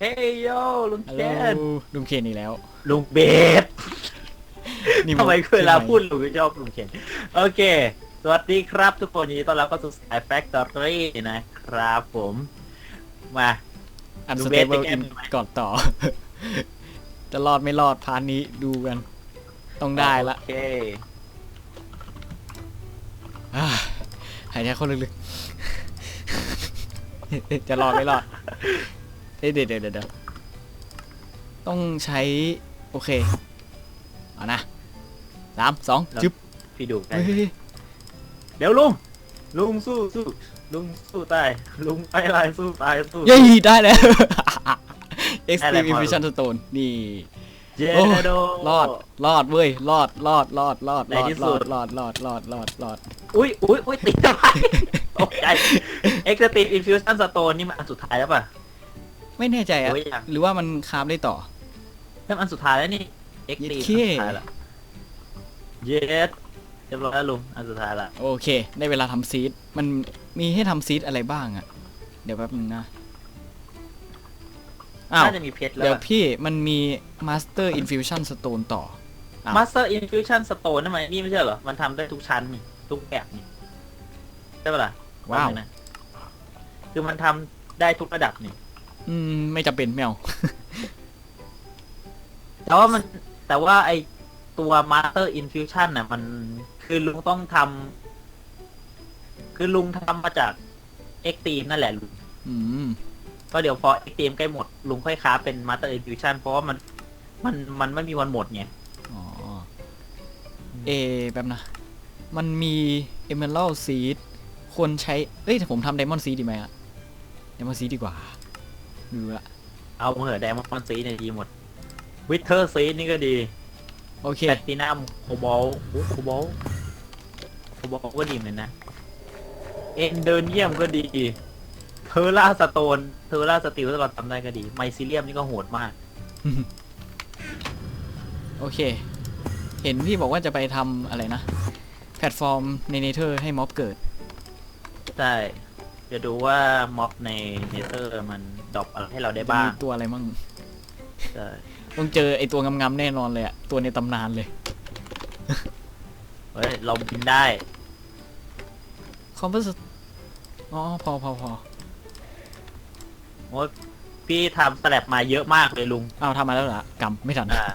เฮ้ยโยลุงฮัลเชโหลนลุงเคนอีกแล้วลุงเบสนี่ทำไมมุกเวลาใช่ไหมพูดลุงไม่ชอบลุงเคนโอเค สวัสดีครับทุกคนยินดีต้อนรับเข้าสู่สายแฟคทอรี่นะครับผมมา อันลุสงเตเบสเบิลไปแก้อินมือไหม ก่อนต่อ จะรอดไม่รอดพาร์ทนี้ดูกัน ต้องได้ละโอเคอ่าหายใจเข้าลึกๆ จะรอดไม่รอด เอ้ยเดี๋ยวเดี๋ยวเดี๋ยวต้องใช้ โอเค เอานะสามสองจึ๊บพี่ดูกันเฮ้ยเดี๋ยวลุง ลุงสู้สู้ลุงสู้ตายลุงไปลายสู้ตายสู้ เย้ได้แล้วได้แล้ว Extreme Infusion Stone นี่เจโอ้โดรอดรอดเว้ยรอดรอดรอดรอดในรอดที่รสุอดดรอดรอดรอดรอดรอดอุ้ยอุ้ยอุ้ยติดทำไมตกใจ Extreme Infusion Stone นี่มันอันสุดท้ายแล้วป่ะ ไม่แน่ใจอะโอ้ยยัง หรือว่ามันคราฟได้ต่อ นั่นอันสุดท้ายแล้วนี่ Extreme เย็อันดเข้สุดท้ายละเย็ดเรียบร้อยแล้วลุงอันสุดท้ายละโอเค ได้เวลาทำซีดมันมีให้ทำซีดอะไรบ้างอะเดี๋ยวแป๊บนึงนะอ้าวน่าจะมีเพชรแล้วเดี๋ยวพี่มันมี Master Infusion Stone ต่อ อ้าว มาสเตอร์อินฟิวชั่นสโตนนั่นมันนี่ไม่ใช่เหรอ มันทำได้ทุกชั้นนี่ทุกแบบนี่ใช่ปะล่ะว้าวแป๊บนึงนะคือมันทำได้ทุกระดับนี่ อืม ไม่จำเป็นแมวแต่ว่ามันแต่ว่าไอตัว Master Infusion น่ะ มันคือลุงต้องทำคือลุงทำมาจาก X t e a m นั่นแหละลุงอืม ก็เดี๋ยวพอ X t e a m ใกล้หมด ลุงค่อยค้าเป็น Master Infusion เพราะว่ามันมันมันไม่มีวันหมดไงอ๋อ เอแป๊บนะ มันมี Emerald Seed ควรใช้ เอ้ยแต่ผมทำ Diamond Seed ดีไหมอะ Diamond Seed ดีกว่า ไม่รู้ละเอาเหอะไดมอนด์ซีเนี่ยดีหมด วิเทอร์ซีนี่ก็ดีโอเคแพตตินัมโคบอลโคบอลโคบอลก็ดีเหมือนกันนะ เอ็นเดินเยี่ยมก็ดีเทอร่าสโตนเทอร่าสติลถ้าเราทำได้ก็ดี ไมซิเลียมนี่ก็โหดมาก โอเค เห็นพี่บอกว่าจะไปทำอะไรนะ แพลตฟอร์มในเนเธอร์ให้ม็อบเกิด ใช่ จะดูว่าม็อบในเนเธอร์มัน ดรอปอะไรให้เราได้บ้างมีตัวอะไรมั่งใช่ต้องเจอไอตัวงำๆแน่นอนเลยอะตัวในตำนานเลย เฮ้ยเราบินได้คอมเพสอ๋อพอพอพอโอ้ยพี่ทำสแลบมาเยอะมากเลยลุงเอาทำมาแล้วเหรอกำไม่ทัน อ่า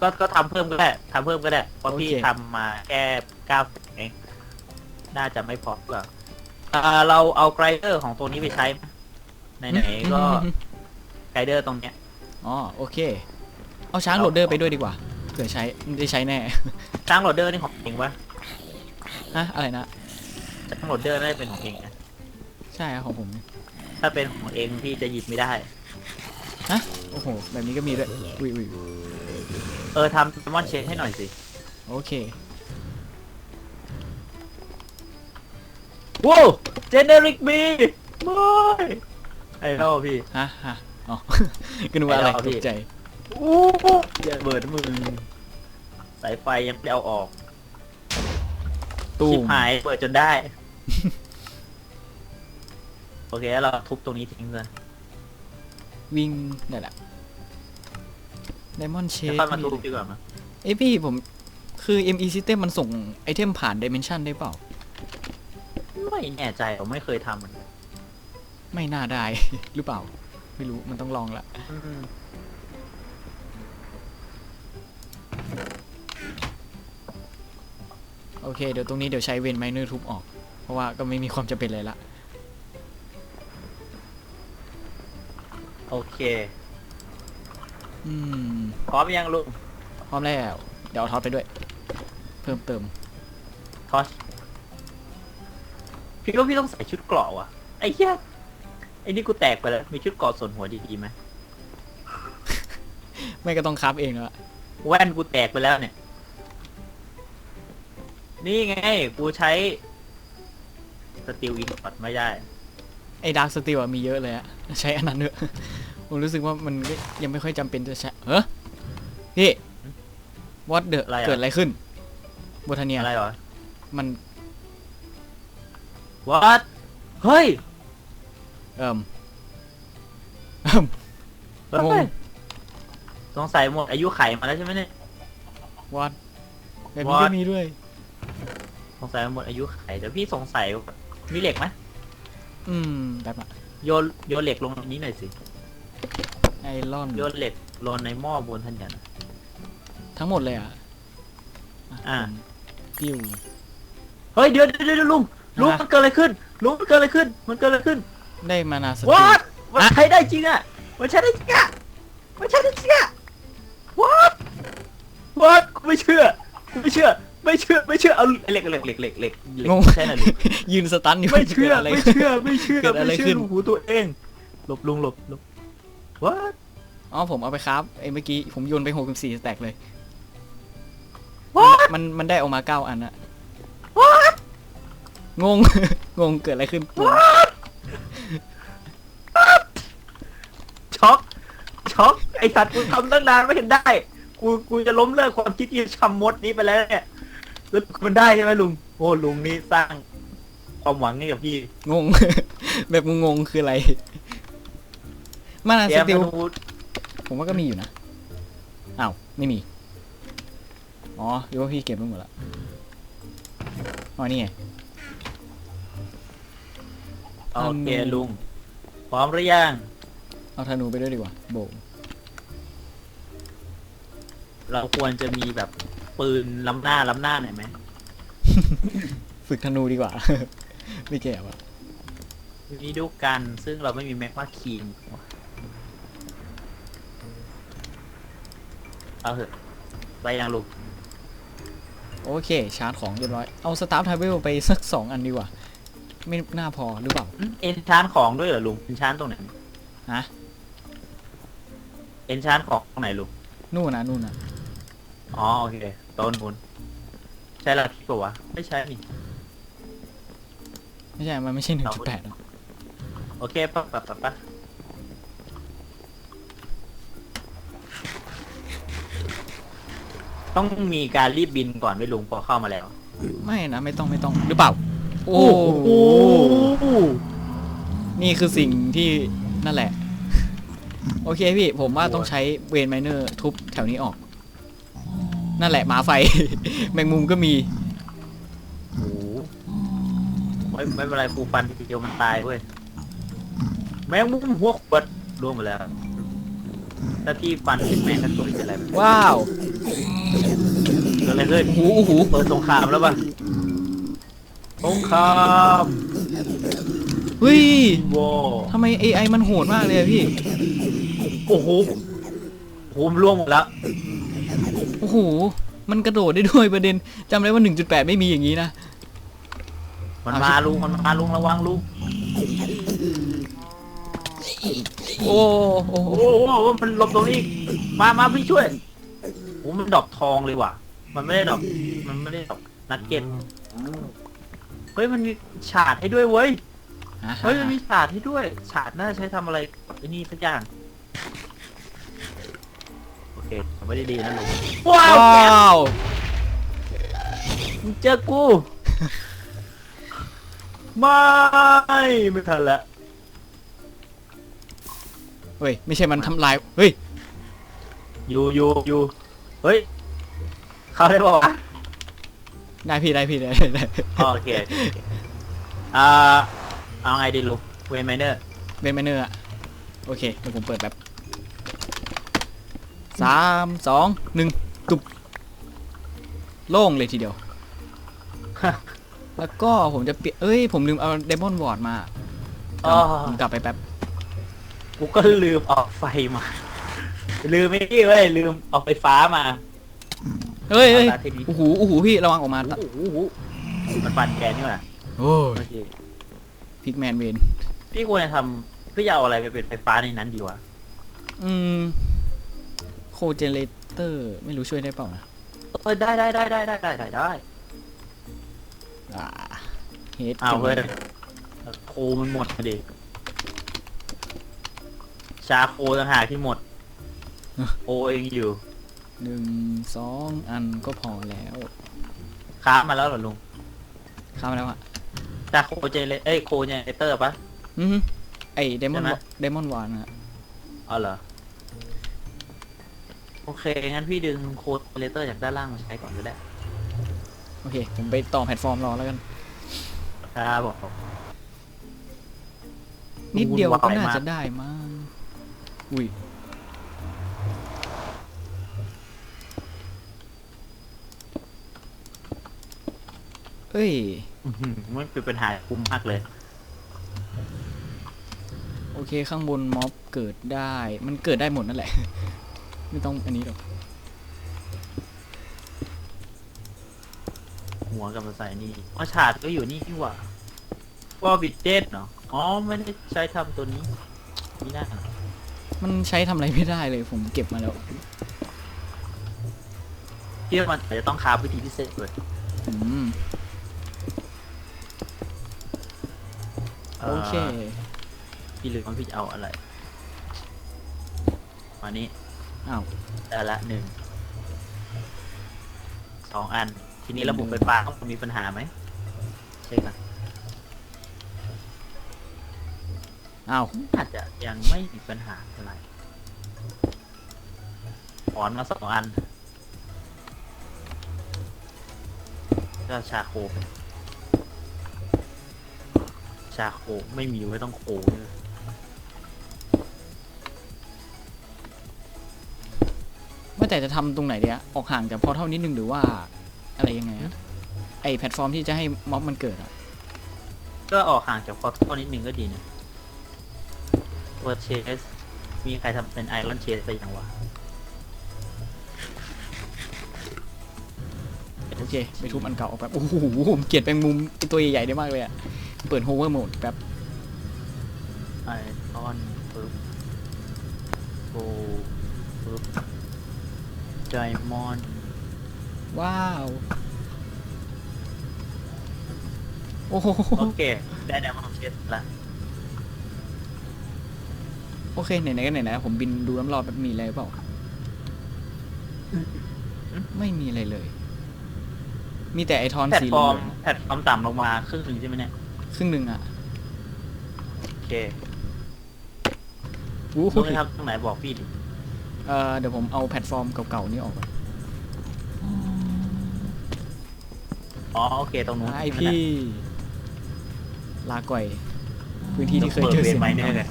ก็ก็ทำเพิ่มก็ได้ทำเพิ่มก็ได้เพราะพี่โอเค ทำมาแค่เก้าเองน่าจะไม่พอหรอกอ่าเราเอาไกรเดอร์ของตัวนี้ไปใช้ไห นๆก็ไกรเดอร์ตรงเนี้ยอ๋อโอเค เอาช้างโหลดเดอร์ไปด้วยดีกว่าเผื่อใช้ได้ใช้แน่ ช้างโหลดเดอร์นี่ของเองปะฮะอะไรนะช้างโหลดเดอร์น่าจะเป็นของเองนะใช่ครับของผม ถ้าเป็นของเองพี่จะหยิบไม่ได้โอ้โหแบบนี้ก็มีด้วยอุ้ยอุ้ยเออทำมอนเชนให้หน่อยสิโอเคว้าวเจเนริกบีไม่ ไอ้เล่าพี่ ฮะฮะอ๋อ ก็นึกว่าอะไรไม่เอาตพี่ กใจ อู้อย่าเบิดมือสายไฟยังไม่เอาออกตู้ชิบมหายเปิดจนได้ โอเคแล้วเราทุบตรงนี้ทิ้งเลยวิ่งนี่นแหละไดมอนเชแล้วฟค่อยมาทุบดีกว่ามั้ยเอ้ยพี่ผมคือ ME System มันส่งไอเทมผ่าน Dimension ได้เปล่า ไม่แน่ใจผมไม่เคยทำเหมือนกัน ไม่น่าได้ หรือเปล่า ไม่รู้มันต้องลองละอืมโอเค เดี๋ยวตรงนี้เดี๋ยวใช้เวนไมเนอร์ทุบออก เพราะว่าก็ไม่มีความจำเป็นเลยละโอเค อืม พร้อมยังลุงพร้อมแล้ว เดี๋ยวเอาท็อตไปด้วย เพิ่มเติมทอชพี่ว่าพี่ต้องใส่ชุดเกราะว่ะ ไอ้เหี้ย ไอ้นี่กูแตกไปแล้ว มีชุดเกราะส่วนหัวดีๆไหมไม่ก็ต้องคราฟเองแล้วแว่นกูแตกไปแล้วเนี่ย นี่ไง กูใช้สติลอินพอร์ตไม่ได้ ไอ้ดาร์คสตีลมีเยอะเลยอะใช้อันนั้นเถอะ ผมรู้สึกว่ามันก็ยังไม่ค่อยจำเป็นจะใช้เฮ้ยพี่วอตเดอะอะไรอะ เกิดอะไรขึ้นโบทาเนียอะไรเหรอมัน What เฮ้ย เอิ่มเอิ่มเฮ้ยงงสงสัยหมดอายุไขมาแล้วใช่ไหมเนี่ย วัดแบบนี้ก็ What? มีด้วย สงสัยหมดอายุไขเดี๋ยวพี่สงสัยว่ามีเหล็กไหมอืมแบบอะโยนโยนเหล็กลงตรงนี้หน่อยสิไอรอนโยนเหล็กลงในหม้อบนทันยัน ทั้งหมดเลยอะอ่าปิ้ว เฮ้ยเดี๋ยวเดี๋ยวเดี๋ยวลุงลุงฮะ มันเกิดอะไรขึ้นลุงมันเกิดอะไรขึ้น มันเกิดอะไรขึ้น ได้มานาสติ what มันอะใช้ได้จริงอะ มันใช้ได้จริงอะ มันใช้ได้จริงอะ what what กูไม่เชื่อกูไม่เชื่อ ไม่เชื่อ ไม่เชื่อ เอาเหล็กเหล็กเหล็กเหล็กเหล็กเหล็กงง ใช่หน่อยลุงยืนสตันอยู่ไม่เชื่อ กิดอะไรไม่ขึ้นเชื่อ ไม่เชื่อ เกิดอะไรม่ขึ้เชื่นหูตัวเอง หลบลุงหลบหลบ what อ๋อผมเอาไปครับไอ้เมื่อกี้ผมโยนไปหกสิบสี่สแต็กเลย what มันมันได้ออกมาเก้าอันอะ what งง งงเกิดอะไรขึ้นง ช็อกไอสัตว์กูทำตั้งนานไม่เห็นได้ กูกูจะล้มเลิกความคิดที่จะทำมดนี้ไปแล้วเนี่ยแล้วมันได้ใช่ไหมลุงโอ้ลุงนี่สร้างความหวังให้กับพี่งง แบบงงๆคืออะไร มานาแกสมาติลดูผมว่าก็มีอยู่นะอ้าวไม่มี อ๋อหรือว่าพี่เก็บไปหมดละอ๋อนี่ไง โอเคธนูลุงพร้อมหรือยัง เอาธนูไปด้วยดีกว่าโบกเราควรจะมีแบบปืนล้ำหน้าล้ำหน้าหน่อยไหมฝึกธนูดีกว่า ไม่แก่ว่ะมีดูกันซึ่งเราไม่มีแม็กมาคีนเอาเถอะไปยังลุงโอเค ชาร์จของเรียบร้อย เอาสตาร์ทไทเวลไปสักสองอันดีกว่า ไม่น่าพอหรือเปล่า เอ็นชานของด้วยเหรอลุงเอ็นชานตรงไหนฮะ เอ็นชานของตรงไหนลุงนู่นนะนู่นนะอ๋อโอเคต้นบุญใช่ละพี่ปะวะไม่ใช่นี่ ไม่ใช่ มันไม่ใช่หนึ่งจุดแปดโอเคปะปะปะปะต้องมีการรีบบินก่อนไหม่ลุงพอเข้ามาแล้ว ไม่นะ ไม่ต้องไม่ต้องหรือเปล่า โอ้โหนี่คือสิ่งที่นั่นแหละ โอเคพี่ผมว่าต้องใช้เวนไมเนอร์ทุบแถวนี้ออก นั่นแหละหมาไฟ แมงมุมก็มี โอ้โหไม่ไม่เป็นไรครูฟันทีเดียวมันตายเว้ยแมงมุมหัวขวดร่วงไปแล้วถ้าพี่ฟันเป็นแมงกระตุยจะอะไรไหมว้าวเกิดอะไรขึ้นโอ้โหโอ้โหเปิดสงครามแล้วป่ะสงครามเฮ้ย วอทำไม AI มันโหดมากเลยอะพี่ โอ้โหโหมนร่วงหมดแล้วโอ้โห มันกระโดดได้ด้วยประเด็นจำได้ว่า 1.8 ไม่มีอย่างนี้นะ มันเอามาชิลุงมันมาลุงระวังลุงโอ้โอ้โอ้โหมันหลบตรงนี้อีกมามาพี่ช่วยโอ้มันดอกทองเลยว่ะ มันไม่ได้ดอกมันไม่ได้ดอกนักเก็ตเฮ้ยมันมีฉาดให้ด้วยเว้ยอ่าเฮ้ยมันมีฉาดให้ด้วย ฉาดน่าจะใช้ทำอะไรไอ้นี่สักอย่าง โอเคทำไม่ได้ดีนะลุงว้าวแกว้าวมึงเจอกู ไม่ไม่ทันละเฮ้ยไม่ใช่มันทำลายเฮ้ยอยู่อยู่อยู่เฮ้ย เข้าได้บอกว่าวะได้พี่ได้พี่ได้ได้อ๋อโอเคโอเคโอเคอ่าเอาไงดีลูกเวนไมเนอร์เบนแมนเนอร์อะโอเคเดี๋ยวผมเปิดแบบ สามสองหนึ่งตุบโล่งเลยทีเดียว แล้วก็ผมจะเปลี่ยนเอ้ย ผมลืมเอาเดมอนวอร์ดมาอ๋อ ผมกลับไปแป๊บ กูก็ลืมออกไฟมา ลืมไม่พี่เว้ยลืมออกไฟฟ้ามา เฮ้ยเฮ้ยเอาละทีนี้ โอ้โหโอ้โหพี่ระวังออกมา โอ้โหมันฟันแกนี่หว่าโอ้ยโอเคพิกแมนเวนพี่ควรจะทำพี่จะเอาอะไรไปเป็นไฟฟ้าในนั้นดีวะอืม โคเจเลเตอร์ไม่รู้ช่วยได้เปล่านะเออได้ได้ได้ได้ได้ได้ได้ได้อ่าเฮดเอาเว้ยโคมันหมดมาดิชาโคต่างหากที่หมด โอเองอยู่หนึ่งสองอันก็พอแล้วค้ามาแล้วเหรอลุงเข้ามาแล้วอะชาโคเจเลเอ้ยโคเจเนเตอร์ปะอือฮึไอเดมอนใช่ไหมเดมอนวานอะอ๋อเหรอ โอเค งั้นพี่ดึงโค้ดเลเตอร์จากด้านล่างมาใช้ก่อนก็ได้โอเค ผมไปต่อแพลตฟอร์มรอแล้วกัน ครับผม นิดเดียววุ่นก็วายน่ามากจะได้มั้งอุ้ย เอ้ย อื้อหือมันเป็นปัญหาคุ้มมากเลย โอเคข้างบนม็อบเกิดได้ มันเกิดได้หมดนั่นแหละ ไม่ต้องอันนี้หรอก หัวกับมาใส่นี่อ๋อฉาดก็อยู่นี่ที่หว่าว่าบิดเจ็ตเนาะอ๋อไม่ได้ใช้ทำตัวนี้นี่น่ามันใช้ทำอะไรไม่ได้เลยผมเก็บมาแล้ว ที่มันอาจจะต้องคราฟวิธีพิเศษเลยอืม โอเค พี่ลืมว่าพี่จะเอาอะไรมานี้ อ้าวได้ละหนึ่งสองอัน ทีนี้ระบบไฟฟ้าต้องมีปัญหาไหมใช่ครับอ้าวอาจจะยังไม่มีปัญหาอะไรถอนมาสองอันก็ชาโคไปชาโคไม่มีไม่ต้องโคเลย ว่าแต่จะทำตรงไหนเดียออกห่างจากพอเท่านิดนึงหรือว่าอะไรยังไงอะไอแพลตฟอร์มที่จะให้ม็อบมันเกิดอะก็ออกห่างจากพอท่อนิดนึงก็ดีนะตัวเชสมีใครทำเป็นไอรอนเชสไปยังวะโอเคไปทุบอันเก่าออกแป๊บโอ้โหผมเกลียดแปลงมุมไอตัวใหญ่ๆได้มากเลยอะเปิดโฮเวอร์โหมดแป๊บไอรอนปึ๊บโกปึ๊บ ไดมอนด์ว้าว โอ้โหโอเค ได้ไดมอนด์เชสละโอเค ไหนๆก็ไหนๆผมบินดูน้ำรอแบบมีอะไรเปล่า ไม่มีอะไรเลย มีแต่ไอทอนแพลตสีฟเหลืออร์มงแพลตฟอร์มต่ำลงมาครึ่งหนึ่งใช่ไหมเนี่ยๆครึ่งหนึ่งอะโอเค อู้หูรู้ไหมครับตรงไหนบอกพี่ดิ เอ่อเดี๋ยวผมเอาแพลตฟอร์มเก่าๆนี่ออกก่อนอ๋อโอเคตรงนู้นไอพี่ ลาก่อย พื้นที่ที่เคยเจอเสีเสียยงงไมเนอร์เลย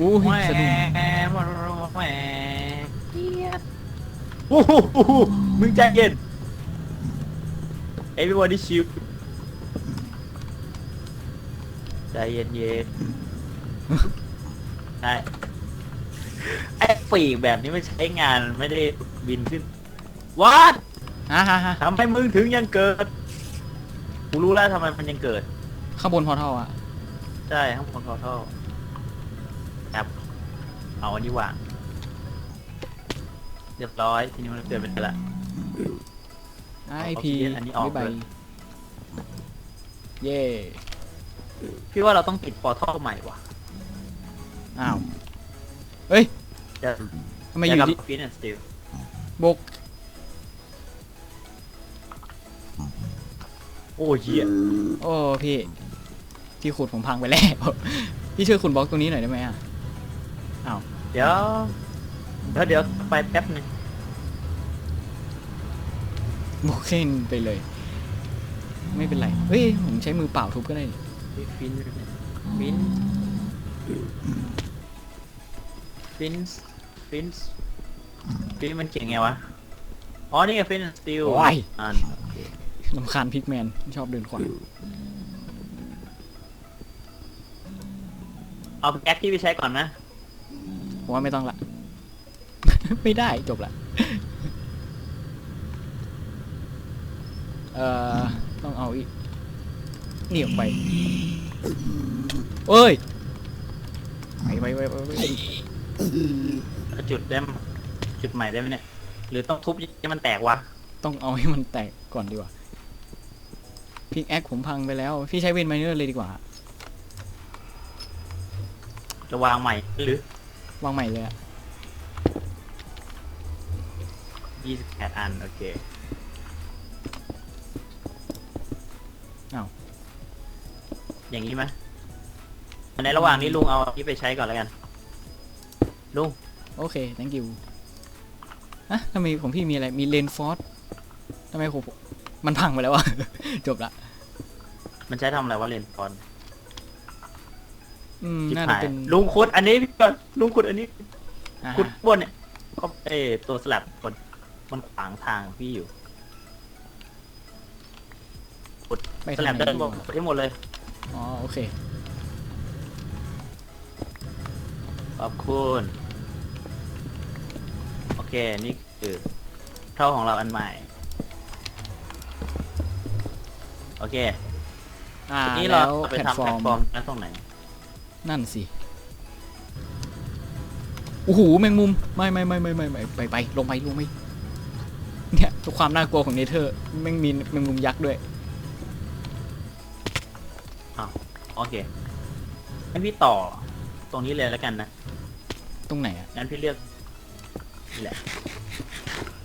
อู้แหหูวสะดุ้งแหวโอ้โหมึงใจเย็น everybody chill ใจเย็นเย็นๆ ใช่ไอ้ปีกแบบนี้ไม่ใช้งานไม่ได้บินขึ้นวัดฮ่าฮ่าฮ่าทำให้มึงถึงยังเกิดกูรู้แล้วทำไมมันยังเกิด ข้างบนพอเท่าอะใช่ข้างบนพอท่อครับ เอาอันนี้วางเรียบร้อย ทีนี้มันเกิดเป็นอะไรละ ไอพีอันนี้ออกใบเลยเย่พี่ว่าเราต้องปิดพอท่อใหม่ว่ะ อ้าวเฮ้ยจะทำไมอยู่ที่ฟินแอนด์สติลบกโอ้ยเหี้ยโอ้พี่ที่ขุดผมพังไปแล้ว พี่ช่วยขุดบล็อกตรงนี้หน่อยได้ไหมอะเดี๋ยวเดี๋ยวเดี๋ยวไปแป๊บหนึงบล็อกขึ้นไปเลย ไม่เป็นไรเฮ้ยผมใช้มือเปล่าทุบก็ได้นี่ฟินฟิน ฟินฟินฟินมันเขียนไงวะ อ๋อ นี่ไงฟินแอนด์สติลโอ้ยอันโอเคลำคาญพิกแมนชอบเดินขวาเอาแก๊กที่ไปใช้ก่อนนะ ผมว่าไม่ต้องละ ไม่ได้จบละ เอ่อ ต้องเอาอีกนี่ออกไปเอ้ยไปไปไปไปไป จุดได้ไหมจุดใหม่ได้ไหมเนี่ย หรือต้องทุบให้มันแตกวะ ต้องเอาให้มันแตกก่อนดีกว่าพิกแอคผมพังไปแล้ว พี่ใช้เวนไมเนอร์เลยดีกว่า จะวางใหม่หรือวางใหม่เลยอะ28อัน โอเค อ้าว อย่างนี้ไหมในระหว่างนี้ลุงเอาอันนี้ไปใช้ก่อนแล้วกัน ลุงโอเค thank you อะทำไมของพี่มีอะไร มีเลนฟอร์สทำไมผมมันพังไปแล้วอะจบละ มันใช้ทำอะไรวะเลนส์ฟอนอืม ชิบน่าจะหายเป็นลุงขุดอันนี้ก่อนลุงขุดอันนี้อ่าขุดบนเนี่ยก็เออตัวสลับบนมันขวางทางพี่อยู่ไปสทางลับไหนเดินบดีนขุดให้หมดเลยอ๋อ โอเค ขอบคุณ โอเคนี่คือเท่าของเราอันใหม่ โอเคอ่าทีนี้เราแล้วไปแพลตทำฟอแพลร์ตมฟอร์มนั้นตรงไหน นั่นสิโอ้โหแมงมุมไม่ไม่ไม่ไม่ไม่ไม่ไปไปลงไปลงไปเนี่ยทุกความน่ากลัวของเนเธอร์แม่งมีแมงมุมยักษ์ด้วยโอเคงั้นพี่ต่อ ตรงนี้เลยแล้วกันนะ ตรงไหนอะงั้นพี่เลือก นี่แหละ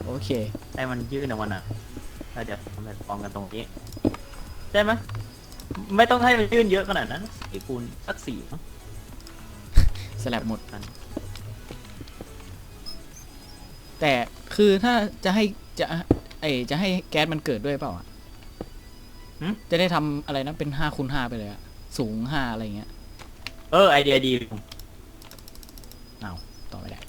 โอเคให้มันยื่นออกมาหน่อยแล้วเดี๋ยวทำแพลตฟอร์มกันตรงนี้ ได้ไหมไม่ต้องให้มันยื่นเยอะขนาดนั้นสี่คูณสักสี่มั้งสลับหมดกัน แต่คือถ้าจะให้จะไอจะให้แก๊สมันเกิดด้วยเปล่าอะจะได้ทำอะไรนะเป็นห้าคูณห้าไปเลยอะสูงห้าอะไรเงี้ย เออไอเดียดี เอาต่อไม่ได้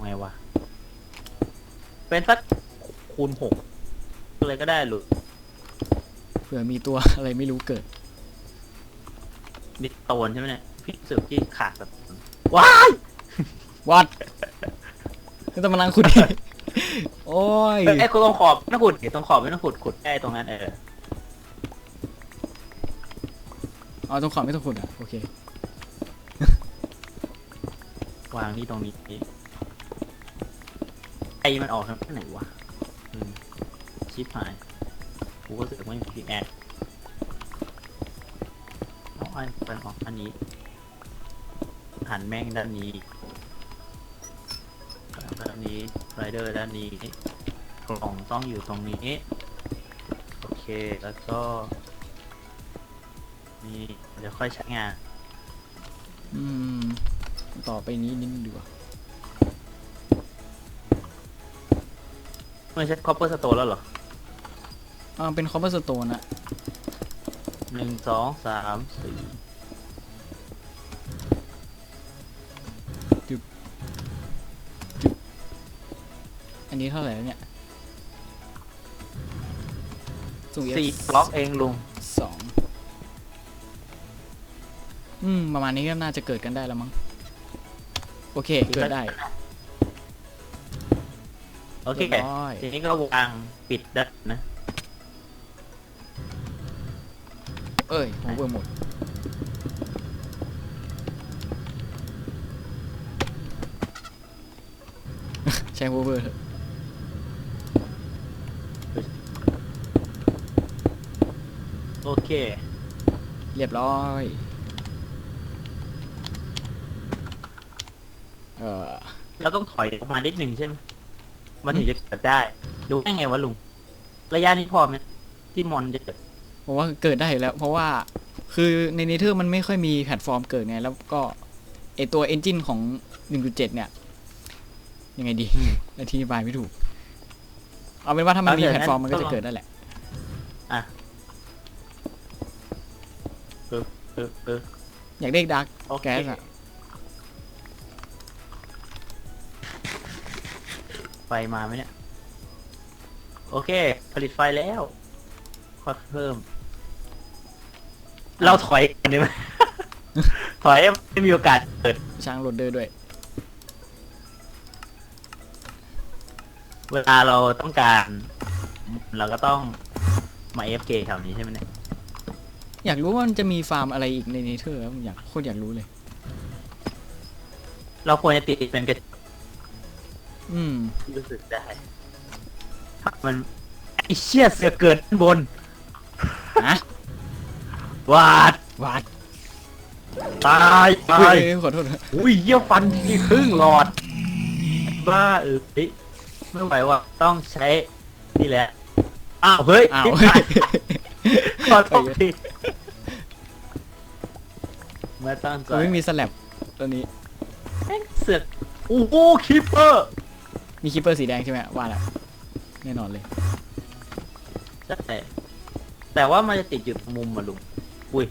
ไงวะ เป็นสักคูณหกเลยก็ได้หรือเผื่อมีตัว อะไรไม่รู้เกิดนิดโตนใช่ไหมเนี่ยพี่รู้สึกที่ขาดแบบว้าย วัดก็ต้องมานั่งขุดโอ้ยไอ้คนตรงขอบไม่ต้องขุดเดี๋ยวตรงขอบไม่ต้องขุดขุดแค่ตรงนั้นเออเอาตรงขอบไม่ต้องขุดอะ โอเค วางนี่ตรงนี้ ไอมันออกทางไหนวะอืมชิปหายกูก็รู้สึกว่ามันผิดแอดเอาอันเป็นออกอันนี้ หันแม่งด้านนี้ด้านนี้ไรเดอร์ด้านนี้กล่องต้องอยู่ตรงนี้ โอเคแล้วก็นี่เดี๋ยวค่อยใช้งาน อืม ต่อไปนี้นิดนึงดีกว่า ไม่ใช่คอปเปอร์สโตนแล้วเหรออ่าเป็นคอมเ e อร์สโตนอะหนึ่งสองสามสี่อันนี้เท่าไหร่แล้วเนี่ยสูงสี่บล็อกเองลุงสองอืม ประมาณนี้ก็น่าจะเกิดกันได้แล้วมั้ง โอเค เกิดได้โอเคเรียบร้อยทีนี้ก็วางปิดได้นะ เอ้ยโอเวอร์หมด ใช้โอเวอร์เถอะโอเค เรียบร้อย เออเราต้องถอยออกมานิดหนึ่งใช่ไหม มันถึงจะเกิดได้ดูได้ไงวะลุง ระยะนี้พอไหมที่มอนจะเกิดผมว่าเกิดได้อยู่แล้ว เพราะว่าคือในเนเธอร์มันไม่ค่อยมีแพลตฟอร์มเกิดไงแล้วก็ไอตัวเอนจินของ 1.7 เนี่ย ยังไงดีอืมอธิบายไม่ถูก เอาเป็นว่าถ้ามันมีเอาเถอะแพลตฟอร์มมันก็งั้นจะเกิดได้แหละเออเออเอออยากได้ดาร์กโอเคแก๊สอะ ไฟมาไหมเนี่ย โอเค ผลิตไฟแล้วขอเพิ่ม เราถอยกันได้ไหม ถอยให้ไม่มีโอกาสเกิด ช้างโรดเดอร์ด้วย เวลาเราต้องการ เราก็ต้องมา FK แถวนี้ใช่ไหมเนี่ย อยากรู้ว่ามันจะมีฟาร์มอะไรอีกในเนเธอร์อยากโคตรอยากรู้เลย เราควรจะติดเป็นกระ อืมรู้สึกได้ถ้ามันไอเชี่ยเสือเกิดด้านบนฮะวาดวาดตายตายเฮ้ยขอโทษอุ้ยเยี่ยฟันที่ครึ่งหลอด บ้าเออเฮ้ยไม่ไหวว่ะต้องใช้นี่แหละ อ้าว เฮ้ยอ้าวชิบหายขอโทษทีไม่ตั้งใจมันไม่มีสลับตัวนี้แม่งเสือกโอ้โหคิปเปอร์ มีคิปเปอร์สีแดงใช่ไหมว่าแล้วแน่นอนเลย ใช่แต่ว่ามันจะติดอยู่ตรงมุมมาลุง อุ้ย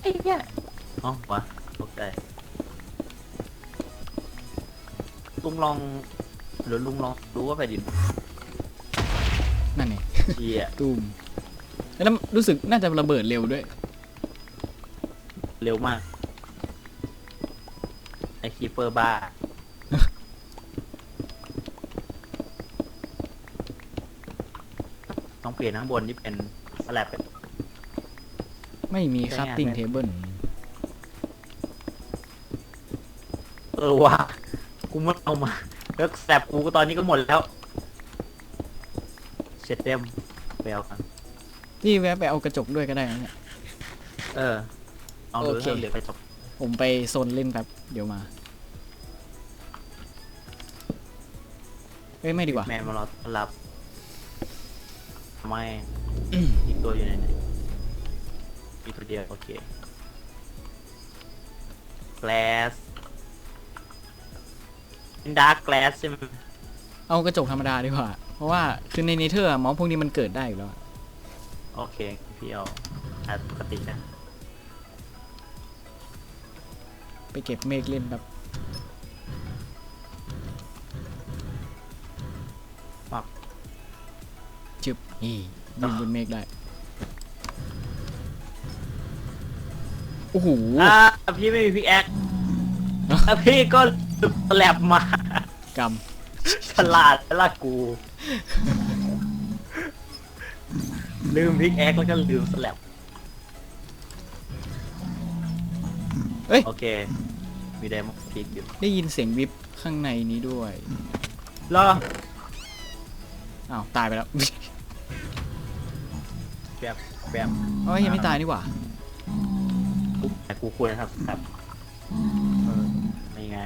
ไอ้เนี่ยอ๋อวะตกใจลุงลองหรือลุงลองรู้ว่าแผ่นดินนั่นไงเชียตูมแล้วรู้สึกน่าจะระเบิดเร็วด้วย เร็วมาก ไอคีเปอร์บ้า ต้องเปลี่ยนข้างบนที่เป็นสแลบเป็น ไม่มีใช่คัไงตติ้งแม่ เทเบิลเออว่ะกูไม่เอามาแล้วแสบกูก็ตอนนี้ก็หมดแล้วเช็ดเต็มไปเอากันพี่แวะไปเอากระจกด้วยก็ได้นะเนี่ย เออลองดูโอเคเถอะเหลือไปจบผมไปโซนเล่นแป๊บเดี๋ยวมาเอ้ยไม่ดีกว่า แมนมารอต้อนรับ ไม่อีกตัวอยู่ไหนเนี่ยมีตัวเดียวโอเค glass เป็นดาร์ก glass ใช่ไหมเอากระจกธรรมดาดีกว่า เพราะว่าคือในเนเธอร์มอสพวกนี้มันเกิดได้อยู่แล้วอะโอเค พี่เอาอันปกตินะ ไปเก็บเมฆเล่นแบบ จึบนี่บินบนเมฆได้ โอ้โห อ่าพี่ไม่มีพิกแอคแล้วพี่ก็สแลบมากรรมฉลาดละกู ลืมพิกแอคแล้วก็ลืมสแลบเอ้ย โอเค มีไดมอนด์พิกอยู่ได้ยินเสียงวิบข้างในนี้ด้วยรออ้าว ตายไปแล้ว แบบแบบเอ้ยยังไม่ตายนี่หว่ากูแต่กูควรนะครับแบบเออไม่ไง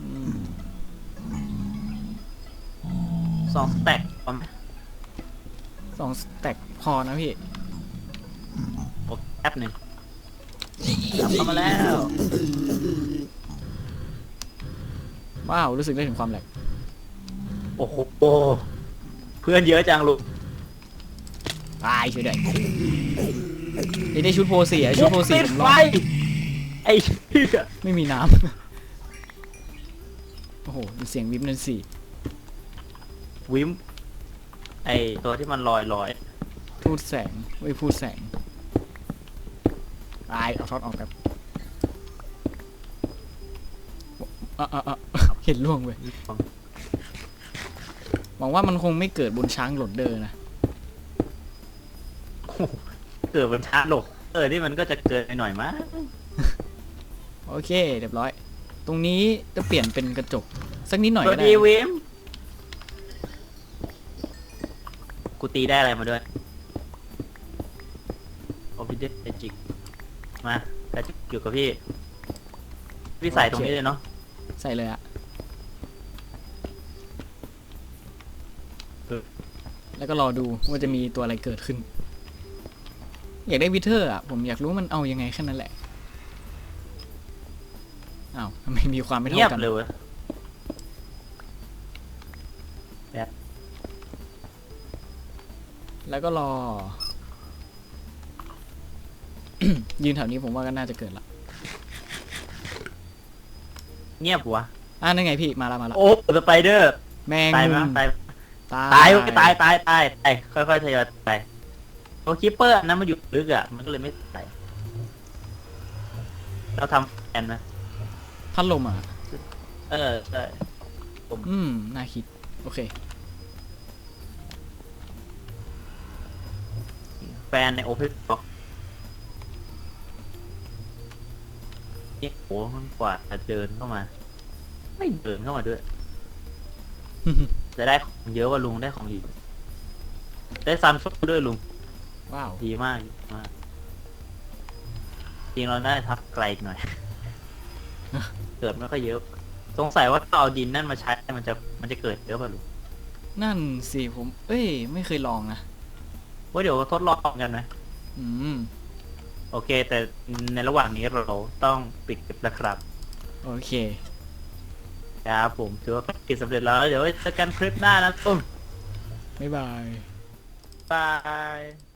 อืมสองสแต็กพอไหมสองสแต็กพอนะพี่โอเคแป๊บหนึ่งกลับเข้ามาแล้วว้าวรู้สึกได้ถึงความแหลกโอ้โหเพื่อนเยอะจังลูก ตายเฉยเลยนี่ได้ชุดโพสีอะชุดโพสีติดผมไฟรอดไอ้เหี้ยไม่มีน้ำ โอ้โหดูเสียงวิบนั่นสิวิมไอตัวที่มันลอยลอยพูดแสงไม่พูดแสงตายเอาท็อตออกครับอะอะอะเห็นล่วงเว้ยหวังว่ามันคงไม่เกิดบนช้างโหลดเดอร์นะ เกิดเป็นชาร์จโลกเออนี่มันก็จะเกินไปหน่อยมั้งโอเค เรียบร้อย ตรงนี้จะเปลี่ยนเป็นกระจก สักนิดหน่อยสวัก็สได้ดีวิมกูตีได้อะไรมาด้วยโอพิเดเอจิกมาแต่จะอยู่กับพี่ พี่ใส่ตรงนี้เลยเนาะใส่เลยอะเออแล้วก็รอดูว่าจะมีตัวอะไรเกิดขึ้น อยากได้วิเทอร์อะผมอยากรู้มันเอายังไงแค่นั้นแหละอ้าวทำไมมีความไม่เงียเท่าบกันเลยเว้ยแล้วก็รอ ยืนแถวนี้ผมว่าก็น่าจะเกิดละเงียบวะอ่านั่นไงพี่มาละมาละโอ้สไปเดอร์แมงตายมุมั้ยมตายตายตายเว้ยตายตายตายตายค่อยๆทยอยไป ตัวคิปเปอร์อันนั้นมันอยู่ลึกอะ มันก็เลยไม่ตายเราทำแอนนะพัดลมอะ เออใช่อืม น่าคิด โอเค แฟนในโอเพนบ็อกเนี่ยโหมันกว่าจะเดินเข้ามา ไม่เดินเข้ามาด้วย จะได้ของเยอะกว่าลุงได้ของอีกได้ซันฟด้วยลุง ว้าวดีมากดีมาก จริงเราได้ทับไกลอีกหน่อย เกิดไม่ค่อยเยอะ สงสัยว่าถ้าเอาดินนั่นมาใช้มันจะมันจะเกิดเยอะป่ะลุงนั่นสิผม เอ้ย ไม่เคยลองนะว่าเดี๋ยวทดลองกันนะอืม โอเค แต่ในระหว่างนี้เราต้องปิดคลิปนะครับ โอเค ครับผมถือว่าปิดสำเร็จแล้ว เดี๋ยวไว้เจอกันคลิปหน้านะตุ้มบ๊ายบาย บาย